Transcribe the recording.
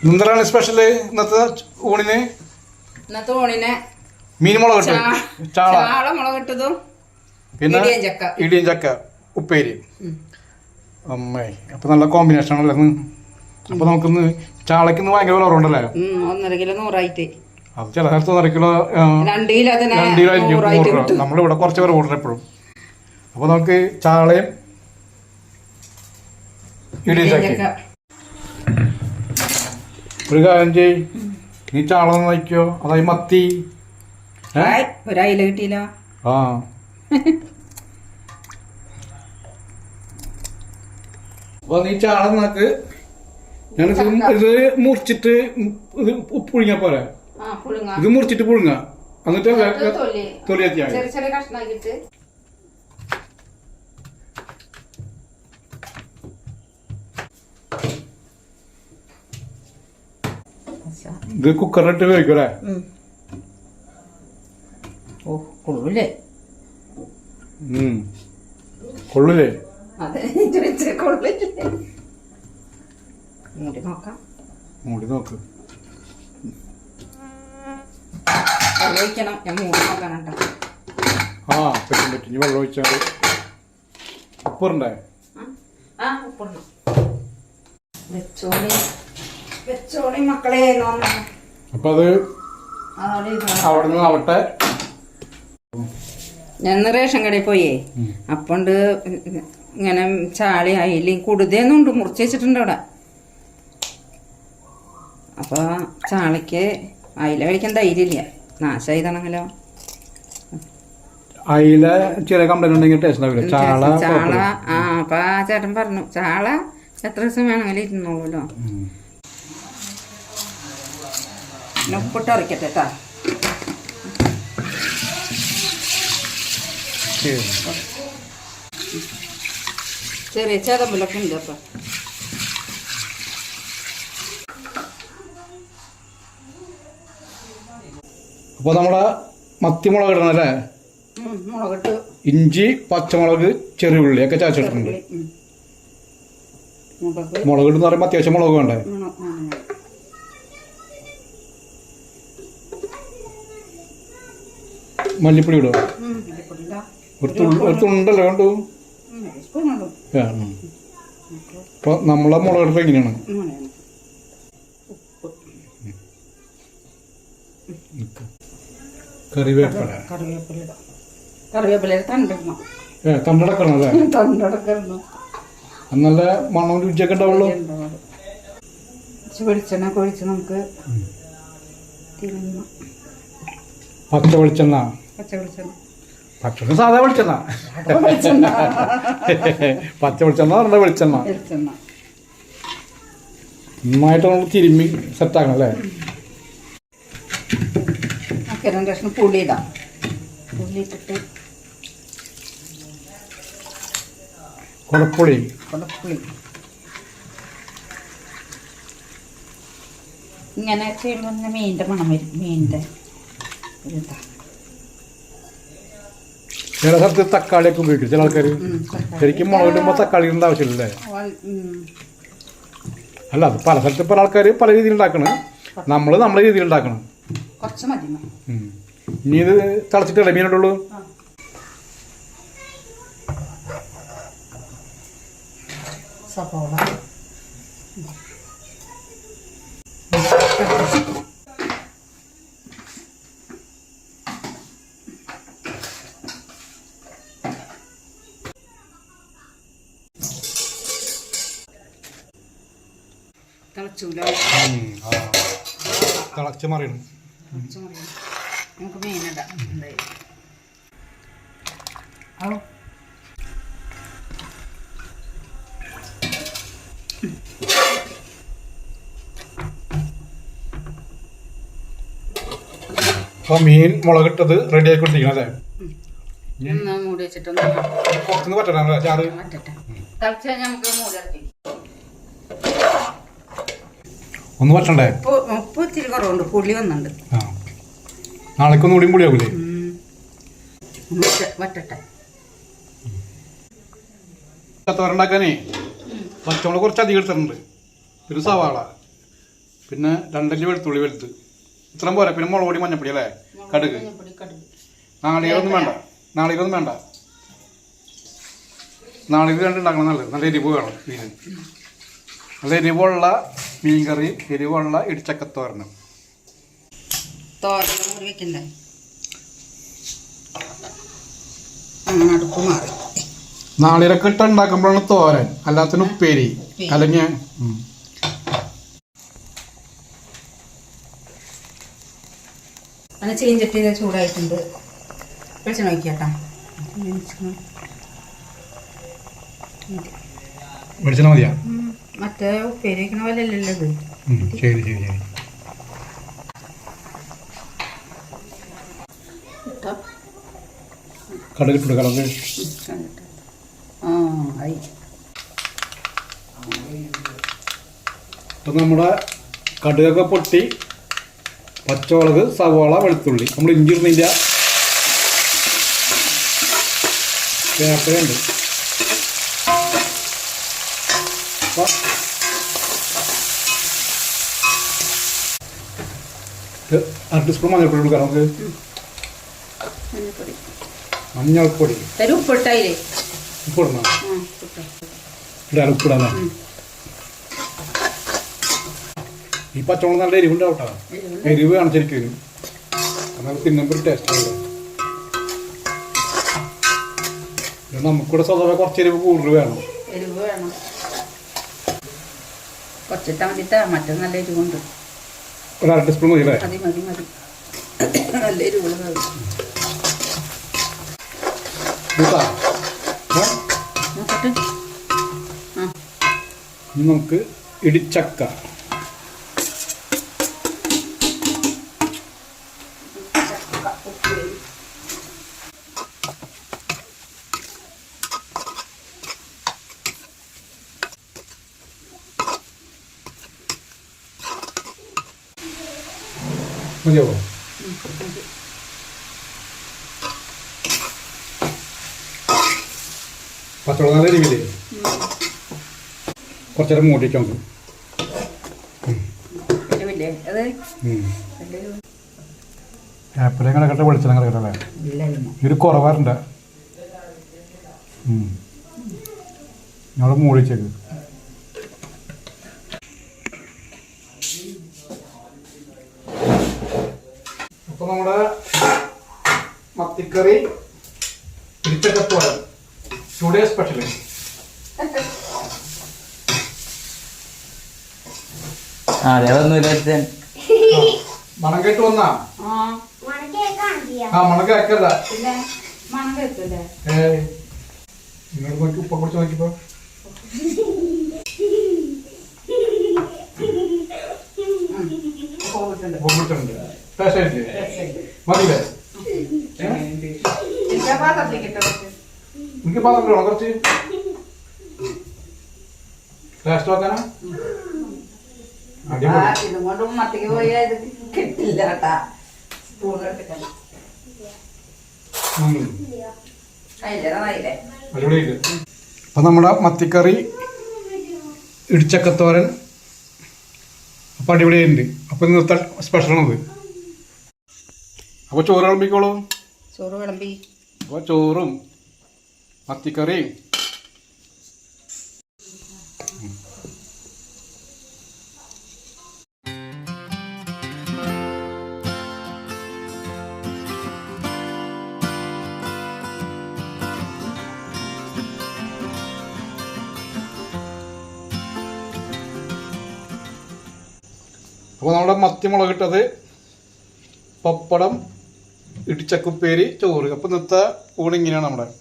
എന്താണ് സ്പെഷ്യൽ ഇന്നത്തെ ഊണിന്? ഇന്നത്തെ ഊണിന് മീൻ മുളക് ചാള. പിന്നെ ഇടിയും ചക്ക. ഉപ്പേരി. അമ്മേ അപ്പൊ നല്ല കോമ്പിനേഷൻ ആണല്ലേ അപ്പൊ നമുക്കിന്ന് ചാളക്ക് ഭയങ്കര കുറവുണ്ടല്ലേ ഉം, ഒന്നര കിലോ നൂറായിട്ട്. അത് ചില സ്ഥലത്ത് ഒന്നര കിലോ രണ്ട് കിലോ തന്നെ രണ്ട് കിലോ ആയിരിക്കും നമ്മളിവിടെ കുറച്ച് പേര് ഓർഡർ എപ്പോഴും. അപ്പൊ നമുക്ക് ചാളയും ഇടിയും ഇടിയൻ ചക്ക ചക്ക. ഒരു കാര്യം ചെയ് നീ ചാള നയിക്കോ അതായി മത്തി? ഒരായില കിട്ടിയില്ല. ആ. അപ്പൊ നീ ചാള നക്ക് ഞാൻ ഇത് മുറിച്ചിട്ട് ഇത് പുഴുങ്ങ പോരെ? പുഴുങ്ങ. ഇത് മുറിച്ചിട്ട് പുഴുങ്ങ. എന്നിട്ട് ഇത് തൊലി തൊലി എത്തിയാ മതി. ചെറിയ ചെറിയ കഷ്ണാക്കിട്ട് ഇത് കുക്കറിട്ട് കഴിക്കൂലേ. ഓ കൊള്ളൂലേ കൊള്ളില്ലേ? മൂടി നോക്കാം. മൂടി നോക്ക്. വെള്ളം ഞാൻ മൂടി നോക്കാൻ കേട്ടോ. ആ പറ്റും പറ്റും. ഇനി വെള്ളം ഒഴിച്ചാൽ ഉപ്പുണ്ടേ? ആ ഉപ്പിടണം വെച്ചോളി. വെച്ചോളി മക്കളെ അപ്പൊ അത്. അവിടെ നിന്ന് ആവട്ടെ. ഞാൻ റേഷൻ കടയിൽ പോയേ. അപ്പണ്ട് ഇങ്ങനെ ചാളി അയിലും കുടുതേന്നുണ്ട് മുറിച്ച് വെച്ചിട്ടുണ്ട് അവിടെ. അപ്പൊ ചാളയ്ക്ക് അയില കഴിക്കാൻ ധൈര്യമില്ല. നാശമായതാണെങ്കിലോ അയില ചെറിയ കംപ്ലൈന്റ് ഉണ്ടെങ്കിൽ ടേസ്റ്റ് ആവില്ല ചാള. ആ അപ്പൊ ആ ചേട്ടൻ പറഞ്ഞു ചാള എത്ര ദിവസം വേണമെങ്കിലും ഇരുന്നോളൂല്ലോ. പിന്നെ ഉപ്പിട്ട് ഇറക്കട്ടെ കേട്ടാ. ചെറിയ ചേതമ്പിലൊക്കെ ഉണ്ട് അപ്പൊ. അപ്പൊ നമ്മളെ മത്തിമുളക് ഇടണം അല്ലേ? മുളകിട്ട്. ഇഞ്ചി പച്ചമുളക് ചെറിയ ഉള്ളി ഒക്കെ. മുളക്. മുളക് ഇടുന്ന പറയുമ്പോൾ അത്യാവശ്യം മുളക് വേണ്ടേ വേണം, വേണം. മല്ലിപ്പൊടി ഇടുക ഉം, മല്ലിപ്പൊടി ഇടാം. ഒരു തുള്ളി ഒരു തുണ്ടല്ലേ വേണ്ടു ഉം, ഇടുക ഒരുത്തുണ്ടല്ലോ കണ്ടു? അപ്പൊ നമ്മളെ മുളക് ഇടുന്നത് എങ്ങനെയാണ്. കറിവേപ്പില. കറിവേപ്പില ഏ തണ്ടടക്കണം അല്ലേ? തണ്ടടക്കണം നല്ല മണം രുചിയൊക്കെ ഉണ്ടാവുള്ളൂ. വെളിച്ചെണ്ണ നമുക്ക് പച്ച വെളിച്ചെണ്ണ. പച്ച വെളിച്ചെണ്ണ പച്ച സാധാ വെളിച്ചെണ്ണ. വെളിച്ചെണ്ണ. പച്ച വെളിച്ചെണ്ണ പറഞ്ഞ വെളിച്ചെണ്ണ. വെളിച്ചെണ്ണ. നന്നായിട്ട് നമ്മൾ തിരുമ്മി സെറ്റാക്കണം അല്ലേ? രണ്ട് കഷ്ണം പുളി ഇടാം പുളി ഇട്ടിട്ട് കുടപ്പുളി. കുടപ്പുളി. ഇങ്ങനെ ചെയ്യുമ്പോൾ മീനിന്റെ മീനിന്റെ മണം വരും. മീനിന്റെ ഇതാ. ചില സ്ഥലത്ത് തക്കാളിയൊക്കെ ഉപയോഗിക്കും ചില ആൾക്കാർ ശരിക്കും മുളക് ഇടുമ്പോൾ തക്കാളി ഇടേണ്ട ഉം. അല്ല അത് പല സ്ഥലത്ത് പല ആൾക്കാർ പല രീതിയിൽ ഉണ്ടാക്കണം. നമ്മൾ നമ്മളെ രീതിയിൽ ഉണ്ടാക്കണം. ഇനി ഇത് തിളച്ചിട്ടല്ലേ മീനിടുള്ളൂ സവോള. തിളച്ചൂല തിളച്ച് മറിയണം കുറച്ച് മതി. നമുക്ക് മീനിടാം എന്തായാലും ഔ. അപ്പൊ മീൻ മുളകിട്ടത് റെഡി ആയിക്കൊണ്ടിരിക്കണം അല്ലേ? മൂടി വെച്ചിട്ടൊന്ന് പറ്റണം ചാറ്? നമുക്ക് മൂടി ഒന്ന് പറ്റണ്ടേ ഉപ്പ് ഉപ്പ് ഇത്തിരി കുറവുണ്ട്. പുളി വന്നുണ്ട് ആ നാളേക്കൊന്നും കൂടിയും പൊളിയാവൂലേ? വറ്റട്ടെ. തോരണ്ടാക്കാനേ പച്ചമുളക് കുറച്ച് അധികം എടുത്തിട്ടുണ്ട്. പിന്നെ സവാള പിന്നെ രണ്ടല്ലി വെളുത്തുള്ളി വെളുത്ത് ഇത്രയും പോരാ. പിന്നെ മുളക് പൊടി മഞ്ഞപ്പൊടി അല്ലേ? കടുക്. നാളികളൊന്നും വേണ്ട. നാളികളൊന്നും വേണ്ട. നാളികൾ രണ്ടുണ്ടാക്കണം നല്ലത്. നല്ല എരിവ് വേണം. മീൻ നല്ല എരിവുള്ള മീൻകറി എരിവുള്ള ഇടിച്ചക്കത്തോരണം തോരൻ മുറി വെക്കണ്ടേ അങ്ങനെ അടുപ്പ് മാറി. നാളികരൊക്കെ ഇട്ട് ഉണ്ടാക്കുമ്പോഴാണ് തോരൻ അല്ലാത്തതിന് ഉപ്പേരി. അല്ലെങ്കിൽ. അങ്ങനെ ചീഞ്ചട്ടി ചൂടായിട്ടുണ്ട്. വെളിച്ചെണ്ണ ഒഴിക്കാട്ടാ വെളിച്ചെണ്ണ മതിയാ? മറ്റേ ഉപ്പേരിക്കുന്ന പോലെ അല്ലല്ലോ ഇത്. ശരി ശരി ശരി. കടലിപ്പിട്ട് കടൽ അപ്പം നമ്മുടെ കടുകൊക്കെ പൊട്ടി പച്ചമുളക് സവാള വെളുത്തുള്ളി. നമ്മൾ ഇഞ്ചി ഇടുന്നില്ല അപ്പൊ ഇത് അര ടീസ്പൂൺ മഞ്ഞൾപ്പൊടി കൊടുക്കാം നമുക്ക് മഞ്ഞൾപ്പൊടി. ഉപ്പിട്ടായില്ലേ? ഉപ്പിടണം. ഇടാൻ ഉപ്പിടാനേ. ഈ പച്ചമുളക് നല്ല എരിവുണ്ടാവും കേട്ടോ. എരിവ് കാണിച്ചിരിക്കും എന്നാൽ തിന്നുമ്പോൾ ടേസ്റ്റ് ഇത് നമുക്കിവിടെ സ്വതവേ കുറച്ച് എരിവ് കൂടുതൽ വേണം. എരിവ് വേണം കുറച്ചിട്ടാ മതിട്ടാ മറ്റേ നല്ല എരിവുണ്ട്. ഒരു അര ടീസ്പൂൺ മതി മതി മതി മതി. നല്ല എരിവുള്ള നമുക്ക് ഇടിച്ചക്ക. മതിയാവോ പച്ചവളം നല്ല രീതിയിലേ കുറച്ചേരം മൂടിക്ക് നമുക്ക് ആപ്പിളെ കിടക്കട്ടെ വെളിച്ചെണ്ണ കിടക്കട്ടെ ഒരു കുറവാറുണ്ട്. ഞങ്ങൾ മൂടിച്ചേക്ക്. അപ്പൊ നമ്മുടെ മത്തിക്കറി തിരിച്ചക്കത്തോളം ടുഡേ സ്പെഷ്യൽ. മണം കേട്ട് വന്നാ? ആ ആ മണം കേക്കല്ല നിങ്ങൾ നോക്കി ഉപ്പ കുറച്ച് നോക്കിപ്പോ പോയിട്ടുണ്ട് ആയിട്ടില്ലേ മതിയില്ലേ എനിക്ക് പാത്രം വേണം കുറച്ച്? ടേസ്റ്റ് നോക്കാനാ ആ, അടിപൊളി. ഇതും കൊണ്ട് മത്തിക്ക് പോയാൽ ഇത് കിട്ടില്ല കേട്ടാ സ്പൂൺ അടിപൊളിയായിട്ട്. അപ്പം നമ്മുടെ മത്തിക്കറി ഇടിച്ചക്കത്തോരൻ. അപ്പം അടിപൊളിയായിട്ടുണ്ട്. അപ്പം ഇന്നത്തെ സ്പെഷ്യലാണത് അപ്പോൾ ചോറ് വിളമ്പിക്കോളൂ. ചോറ് വിളമ്പി. അപ്പോൾ ചോറും മത്തിക്കറിയും. അപ്പോൾ നമ്മുടെ മത്തി മുളകിട്ടത് പപ്പടം ഇടിച്ചക്കുപ്പേരി ചോറ്. അപ്പോൾ ഇന്നത്തെ ഊണ് ഇങ്ങനെയാണ് നമ്മുടെ